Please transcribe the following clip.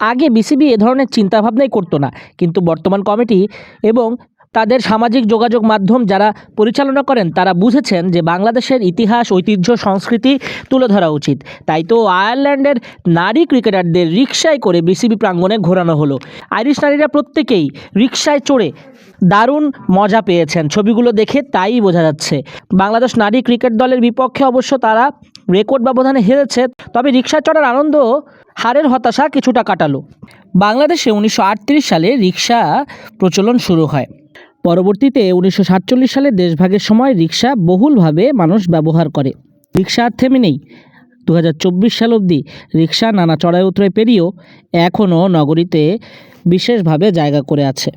আগে বিসিবি এ ধরনের চিন্তাভাবনাই করতো না। কিন্তু বর্তমান কমিটি এবং তাদের সামাজিক যোগাযোগ মাধ্যম যারা পরিচালনা করেন, তারা বুঝেছেন যে বাংলাদেশের ইতিহাস, ঐতিহ্য, সংস্কৃতি তুলে ধরা উচিত। তাই তো আয়ারল্যান্ডের নারী ক্রিকেটারদের রিক্সায় করে বিসিবি প্রাঙ্গণে ঘোরানো হলো। আইরিশ নারীরা প্রত্যেকেই রিক্সায় চড়ে দারুণ মজা পেয়েছেন। ছবিগুলো দেখে তাই বোঝা যাচ্ছে। বাংলাদেশ নারী ক্রিকেট দলের বিপক্ষে অবশ্য তারা রেকর্ড ব্যবধানে হেরেছে, তবে রিকশা চড়ার আনন্দ হারের হতাশা কিছুটা কাটালো। বাংলাদেশে উনিশশো আটত্রিশ সালে রিক্সা প্রচলন শুরু হয়। পরবর্তীতে উনিশশো সাতচল্লিশ সালে দেশভাগের সময় রিক্সা বহুলভাবে মানুষ ব্যবহার করে। রিক্সা আর থেমে নেই। দু হাজার চব্বিশ সাল অবধি রিক্সা নানা চড়াই উতরাই পেরিয়েও এখনও নগরীতে বিশেষভাবে জায়গা করে আছে।